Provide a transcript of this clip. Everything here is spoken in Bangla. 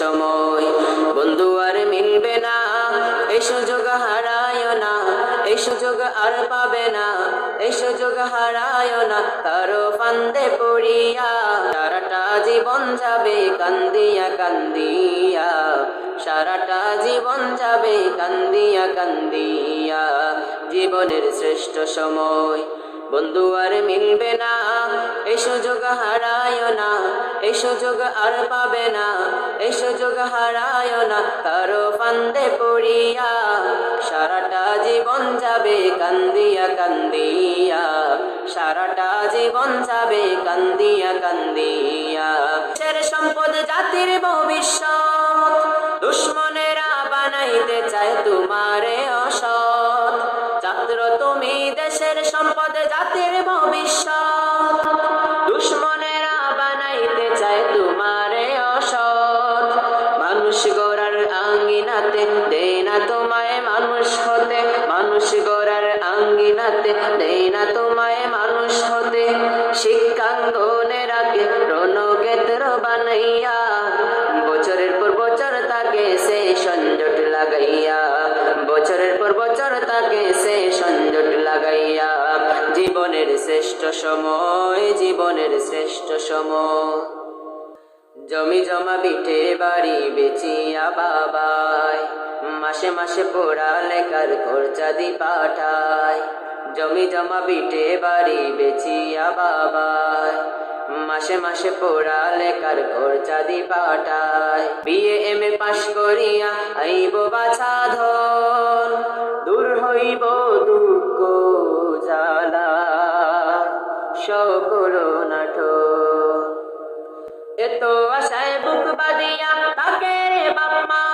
সময়। বন্ধু আর মিলবে না, এই সুযোগ হারায় না, এই সুযোগ আর পাবে না, এই সুযোগ হারায় না, কারও ফান্দে পড়িয়া, সারাটা জীবন যাবে কান্দিয়া কান্দিয়া, সারাটা জীবন যাবে কান্দিয়া কান্দিয়া, জীবনের শ্রেষ্ঠ সময়। বন্ধু আর মিলবে না সুযোগ হারায় না, এই সুযোগ আর পাবে না, এই সুযোগ হারায় না। কারও ফান্দে পড়িয়া সারাটা জীবন যাবে কান্দিয়া কান্দিয়া, সারাটা জীবন যাবে কান্দিয়া কান্দিয়া। সম্পদ, জাতির ভবিষ্যৎ, দুশ্মনেরা বানাইতে চায় তোমারে অসৎ। ছাত্র তুমি, দেশের সম্পদ, জাতির ভবিষ্যৎ। আঙ্গিনাতে দে না তোমায় মানুষ হতে, মানুষ গড়ার আঙ্গিনাতে দে না তোমায় মানুষ হতে। শিক্ষাঙ্গনে রাখে রণক্ষেত্র বানাইয়া, বছরের পর বছর তাকে সে সংজট লাগাইয়া, বছরের পর বছর তাকে সে সংজট লাগাইয়া। জীবনের শ্রেষ্ঠ সময়, জীবনের শ্রেষ্ঠ সময়। জমি জমা বিটে বাড়ি বেচিয়া বাবাই মাসে মাসে পড়া লেখার খরচা দি পাঠায় জমি জমা বিটে বাড়ি বেচিয়া বাবাই। মাসে মাসে পড়া লেখার খরচা দি পাঠায় বিয়ে এম এ পাশ করিয়া আইব বাছা ধন, দূর হইব দুঃখ জ্বালা সকল নাটক। এত আশায় বুক বাদিয়া তাকে বাপমা